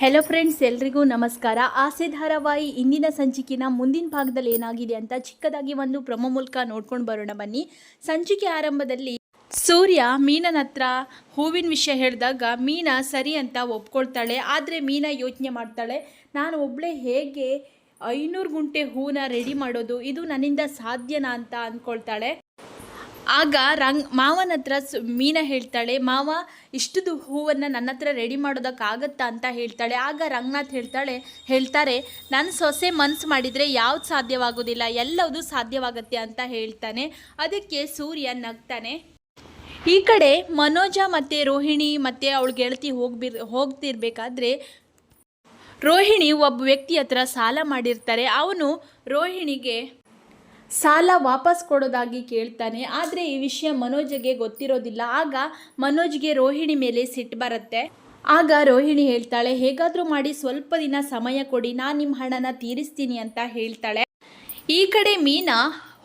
Hello friends ಎಲ್ರಿಗೂ ನಮಸ್ಕಾರ. ಆಸೆ ಧಾರಾವಾಹಿ ಇಂದಿನ ಸಂಚಿಕೆನ ಮುಂದಿನ ಭಾಗದಲ್ಲಿ ಏನಾಗಿದೆ ಅಂತ ಚಿಕ್ಕದಾಗಿ ಒಂದು ಪ್ರೊಮೋ ಮೂಲಕ ನೋಡ್ಕೊಂಡು ಬರೋಣ ಬನ್ನಿ. ಸಂಚಿಕೆ ಆರಂಭದಲ್ಲಿ ಸೂರ್ಯ ಮೀನನ ಹತ್ರ ಹೂವಿನ ವಿಷಯ ಹೇಳಿದಾಗ ಮೀನ ಸರಿ ಅಂತ ಒಪ್ಕೊಳ್ತಾಳೆ, ಆದರೆ ಮೀನ ಯೋಚನೆ ಮಾಡ್ತಾಳೆ. ನಾನು ಒಬ್ಬಳೇ ಹೇಗೆ ಐನೂರು ಗುಂಟೆ ಹೂವನ್ನ ರೆಡಿ ಮಾಡೋದು, ಇದು ನನ್ನಿಂದ ಸಾಧ್ಯನಾ ಅಂತ ಅಂದ್ಕೊಳ್ತಾಳೆ. ಆಗ ರಂಗ್ ಮಾವನ ಹತ್ರ ಮೀನ ಹೇಳ್ತಾಳೆ, ಮಾವ, ಇಷ್ಟದು ಹೂವನ್ನು ನನ್ನ ಹತ್ರ ರೆಡಿ ಮಾಡೋದಕ್ಕಾಗತ್ತಾ ಅಂತ ಹೇಳ್ತಾಳೆ. ಆಗ ರಂಗನಾಥ್ ಹೇಳ್ತಾಳೆ, ಹೇಳ್ತಾರೆ ನನ್ನ ಸೊಸೆ ಮನಸ್ಸು ಮಾಡಿದರೆ ಯಾವ್ದು ಸಾಧ್ಯವಾಗೋದಿಲ್ಲ ಎಲ್ಲವೂ ಸಾಧ್ಯವಾಗತ್ತೆ ಅಂತ ಹೇಳ್ತಾನೆ. ಅದಕ್ಕೆ ಸೂರ್ಯ ನಗ್ತಾನೆ. ಈ ಕಡೆ ಮನೋಜ ಮತ್ತು ರೋಹಿಣಿ ಮತ್ತು ಅವಳು ಗೆಳತಿ ಹೋಗ್ಬಿರ್, ಹೋಗ್ತಿರ್ಬೇಕಾದ್ರೆ ರೋಹಿಣಿ ಒಬ್ಬ ವ್ಯಕ್ತಿ ಹತ್ರ ಸಾಲ ಮಾಡಿರ್ತಾರೆ. ಅವನು ರೋಹಿಣಿಗೆ ಸಾಲ ವಾಪಸ್ ಕೊಡೋದಾಗಿ ಕೇಳ್ತಾನೆ. ಆದರೆ ಈ ವಿಷಯ ಮನೋಜ್ಗೆ ಗೊತ್ತಿರೋದಿಲ್ಲ. ಆಗ ಮನೋಜ್ಗೆ ರೋಹಿಣಿ ಮೇಲೆ ಸಿಟ್ಟು ಬರುತ್ತೆ. ಆಗ ರೋಹಿಣಿ ಹೇಳ್ತಾಳೆ, ಹೇಗಾದರೂ ಮಾಡಿ ಸ್ವಲ್ಪ ದಿನ ಸಮಯ ಕೊಡಿ. ನಾನು ನಿಮ್ಮ ಹಣನ ತೀರಿಸ್ತೀನಿ ಅಂತ ಹೇಳ್ತಾಳೆ. ಈ ಕಡೆ ಮೀನಾ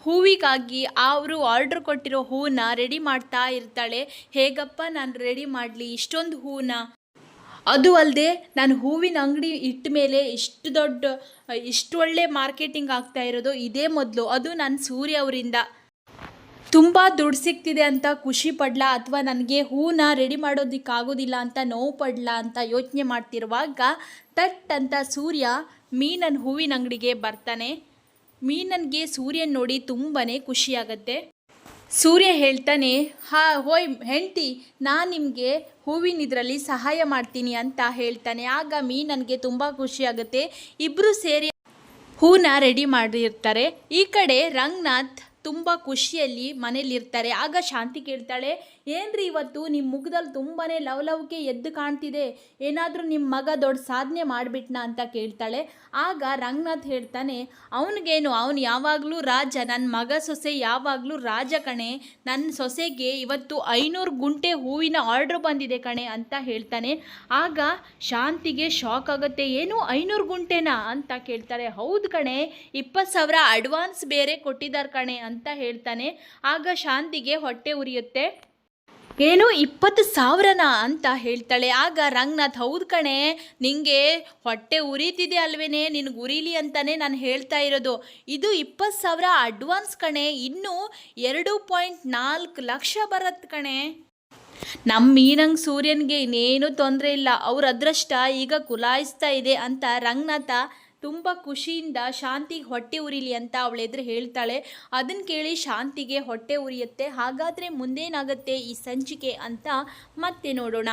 ಹೂವಿಗಾಗಿ ಅವರು ಆರ್ಡ್ರ್ ಕೊಟ್ಟಿರೋ ಹೂವನ್ನ ರೆಡಿ ಮಾಡ್ತಾ ಇರ್ತಾಳೆ. ಹೇಗಪ್ಪ ನಾನು ರೆಡಿ ಮಾಡಲಿ? ಇಷ್ಟೊಂದು ಹೂವನ್ನ ಅದು ಅಲ್ಲದೆ ನಾನು ಹೂವಿನ ಅಂಗಡಿ ಇಟ್ಟ ಮೇಲೆ ಇಷ್ಟು ದೊಡ್ಡ, ಇಷ್ಟು ಒಳ್ಳೆ ಮಾರ್ಕೆಟಿಂಗ್ ಆಗ್ತಾ ಇರೋದು ಇದೇ ಮೊದಲು. ಅದು ನನ್ನ ಸೂರ್ಯ ಅವರಿಂದ. ತುಂಬ ದುಡ್ಡು ಸಿಗ್ತಿದೆ ಅಂತ ಖುಷಿ ಪಡ್ಲಾ ಅಥವಾ ನನಗೆ ಹೂನ ರೆಡಿ ಮಾಡೋದಕ್ಕಾಗೋದಿಲ್ಲ ಅಂತ ನೋವು ಪಡ್ಲಾ ಅಂತ ಯೋಚನೆ ಮಾಡ್ತಿರುವಾಗ, ತಟ್ ಅಂತ ಸೂರ್ಯ ಮೀನನ್ನು ಹೂವಿನ ಅಂಗಡಿಗೆ ಬರ್ತಾನೆ. ಮೀನನ್ಗೆ ಸೂರ್ಯನ ನೋಡಿ ತುಂಬಾ ಖುಷಿಯಾಗತ್ತೆ. ಸೂರ್ಯ ಹೇಳ್ತಾನೆ, ಹಾ, ಹೋಯ್ ಹೆಂಡತಿ, ನಾನು ನಿಮಗೆ ಹೂವಿನ ಇದರಲ್ಲಿ ಸಹಾಯ ಮಾಡ್ತೀನಿ ಅಂತ ಹೇಳ್ತಾನೆ. ಆಗ ಮೀ ನನಗೆ ತುಂಬ ಖುಷಿಯಾಗುತ್ತೆ ಇಬ್ಬರು ಸೇರಿ ಹೂನ ರೆಡಿ ಮಾಡಿರ್ತಾರೆ. ಈ ಕಡೆ ರಂಗನಾಥ್ ತುಂಬ ಖುಷಿಯಲ್ಲಿ ಮನೇಲಿರ್ತಾರೆ. ಆಗ ಶಾಂತಿ ಕೇಳ್ತಾಳೆ ಏನ್ರಿ ಇವತ್ತು ನಿಮ್ಮ ಮುಖದಲ್ಲಿ ತುಂಬಾ ಲವ್ಕೆ ಎದ್ದು ಕಾಣ್ತಿದೆ? ಏನಾದರೂ ನಿಮ್ಮ ಮಗ ದೊಡ್ಡ ಸಾಧನೆ ಮಾಡಿಬಿಟ್ನಾ ಅಂತ ಕೇಳ್ತಾಳೆ. ಆಗ ರಂಗನಾಥ್ ಹೇಳ್ತಾನೆ, ಅವನಿಗೇನು, ಅವನು ಯಾವಾಗಲೂ ರಾಜ ನನ್ನ ಮಗ ಸೊಸೆ ಯಾವಾಗಲೂ ರಾಜ ಕಣೆ. ನನ್ನ ಸೊಸೆಗೆ ಇವತ್ತು ಐನೂರು ಗುಂಟೆ ಹೂವಿನ ಆರ್ಡ್ರ್ ಬಂದಿದೆ ಕಣೆ ಅಂತ ಹೇಳ್ತಾನೆ. ಆಗ ಶಾಂತಿಗೆ ಶಾಕ್ ಆಗುತ್ತೆ, ಏನು ಐನೂರು ಗುಂಟೆನಾ? ಅಂತ ಕೇಳ್ತಾರೆ. ಹೌದು ಕಣೆ, ಇಪ್ಪತ್ತು ಸಾವಿರ ಅಡ್ವಾನ್ಸ್ ಬೇರೆ ಕೊಟ್ಟಿದ್ದಾರೆ ಕಣೆ ಅಂತ ಹೇಳ್ತಾನೆ. ಆಗ ಶಾಂತಿಗೆ ಹೊಟ್ಟೆ ಉರಿಯುತ್ತೆ. ಏನು ಇಪ್ಪತ್ತು ಸಾವಿರನ ಅಂತ ಹೇಳ್ತಾಳೆ. ಆಗ ರಂಗನಾಥ್, ಹೌದು ಕಣೆ, ನಿಂಗೆ ಹೊಟ್ಟೆ ಉರಿತಿದೆ ಅಲ್ವೇನೆ ನಿನಗೆ ಉರಿಲಿ ಅಂತಾನೆ ನಾನು ಹೇಳ್ತಾ ಇರೋದು. ಇದು ಇಪ್ಪತ್ತು ಸಾವಿರ ಅಡ್ವಾನ್ಸ್ ಕಣೆ, ಇನ್ನೂ ಎರಡು ಪಾಯಿಂಟ್ ನಾಲ್ಕು ಲಕ್ಷ ಬರತ್ತೆ ಕಣೆ. ನಮ್ಮ ಮೀನಂಗ್ ಸೂರ್ಯನಿಗೆ ಇನ್ನೇನು ತೊಂದರೆ ಇಲ್ಲ. ಅವ್ರ ಅದೃಷ್ಟ ಈಗ ಕುಲಾಯಿಸ್ತಾ ಇದೆ ಅಂತ ರಂಗನಾಥ ತುಂಬ ಖುಷಿಯಿಂದ ಶಾಂತಿಗೆ ಹೊಟ್ಟೆ ಉರಿಲಿ ಅಂತ ಅವಳ ಎದುರು ಹೇಳ್ತಾಳೆ. ಅದನ್ನು ಕೇಳಿ ಶಾಂತಿಗೆ ಹೊಟ್ಟೆ ಉರಿಯುತ್ತೆ. ಹಾಗಾದರೆ ಮುಂದೇನಾಗುತ್ತೆ ಈ ಸಂಚಿಕೆ ಅಂತ ಮತ್ತೆ ನೋಡೋಣ.